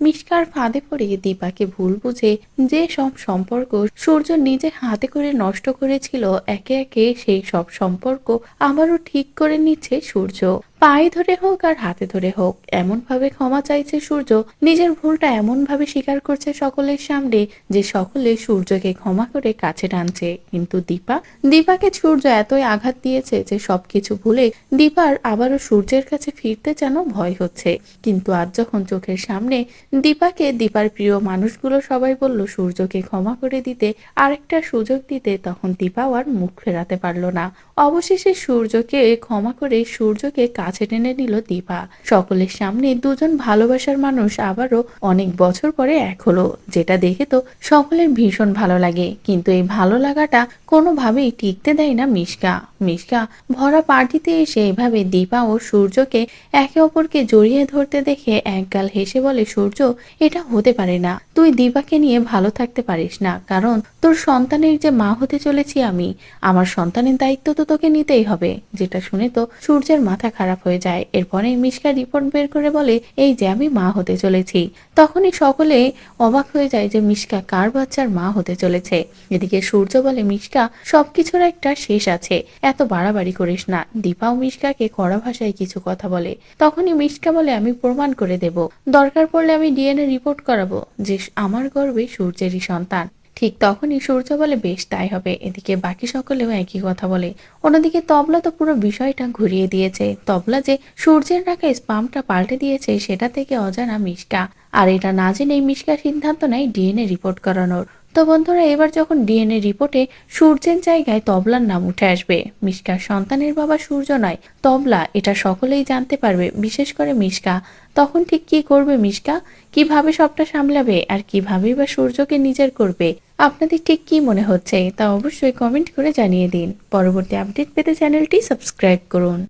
মিষ্কার ফাঁদে পড়ে দীপাকে ভুল বুঝে যে সব সম্পর্ক সূর্য নিজে হাতে করে নষ্ট করেছিল, একে একে সেই সব সম্পর্ক আবারও ঠিক করে নিচ্ছে সূর্য। পায়ে ধরে হোক আর হাতে ধরে হোক এমন ভাবে ক্ষমা চাইছে সূর্য। নিজের ভুলটা এমন ভাবে স্বীকার করছে সকলের সামনে যে সকলে সূর্যকে ক্ষমা করে কাছে টানছে। কিন্তু দীপা? দীপাকে সূর্য এতই আঘাত দিয়েছে যে সবকিছু ভুলে দীপার আবারও সূর্যের কাছে ফিরতে যেন ভয় হচ্ছে। কিন্তু আজ যখন চোখের সামনে দীপাকে দীপার প্রিয় মানুষগুলো সবাই বলল, সূর্যকে ক্ষমা করে দিতে আরেকটা সুযোগ দিতে, তখন দীপাও আর মুখ ফেরাতে পারল না। অবশেষে সূর্যকে ক্ষমা করে সূর্যকে কাছে টেনে নিল দীপা। সকলের সামনে দুজন ভালোবাসার মানুষ আবারও অনেক বছর পরে এক হলো। যেটা দেখে তো সকলের ভীষণ ভালো লাগে। কিন্তু এই ভালো লাগাটা কোনোভাবেই টিকতে দেয় না মিশকা। মিশকা ভরা পার্টিতে এসে এভাবে দীপা ও সূর্যকে একে অপরকে জড়িয়ে ধরতে দেখে একগাল হেসে বলে, সূর্য, এটা হতে পারে না। তুই দীপাকে নিয়ে ভালো থাকতে পারিস না। কারণ তোর সন্তানের যে মা হতে চলেছি আমি, আমার সন্তানের দায়িত্ব তো তোকে নিতেই হবে। যেটা শুনে তো সূর্যের মাথা খারাপ হয়ে যায়। এরপরে মিশকা রিপোর্ট বের করে বলে, এই যে আমি মা হতে চলেছি। তখনই সকলে অবাক হয়ে যায় যে মিশকা কার বাচ্চার মা হতে চলেছে। এদিকে সূর্য বলে, মিশকা, সবকিছুর একটা শেষ আছে। এত বাড়াবাড়ি করিস না। দীপাও মিশকাকে কড়া ভাষায় কিছু কথা বলে। তখনই মিশকা বলে, আমি প্রমাণ করে দেব। দরকার পড়লে আমি ডিএনএ রিপোর্ট করাবো, যে আমার গর্বে সূর্যেরই সন্তান। ঠিক তখনই সূর্য বলে, বেশ, তাই হবে। এদিকে বাকি সকলেও একই কথা বলে। অন্যদিকে তবলা তো পুরো বিষয়টা ঘুরিয়ে দিয়েছে। তবলা যে সূর্যের রাখা স্পামটা পাল্টে দিয়েছে, সেটা থেকে অজানা মিশকা। আর এটা না জেনেই মিশকা সিদ্ধান্ত নেয় ডিএনএ রিপোর্ট করানোর। তো বন্ধুরা, এবার যখন ডিএনএ রিপোর্টে সূর্যের জায়গায় তবলার নাম উঠে আসবে, মিশকার সন্তানের বাবা সূর্য নয়, তবলা এটা সকলেই জানতে পারবে, বিশেষ করে মিশকা। তখন ঠিক কি করবে মিশকা? কীভাবে সবটা সামলাবে? আর কিভাবেই বা সূর্যকে নিজের করবে? আপনাদের ঠিক কি মনে হচ্ছে তা অবশ্যই কমেন্ট করে জানিয়ে দিন। পরবর্তী আপডেট পেতে চ্যানেলটি সাবস্ক্রাইব করুন।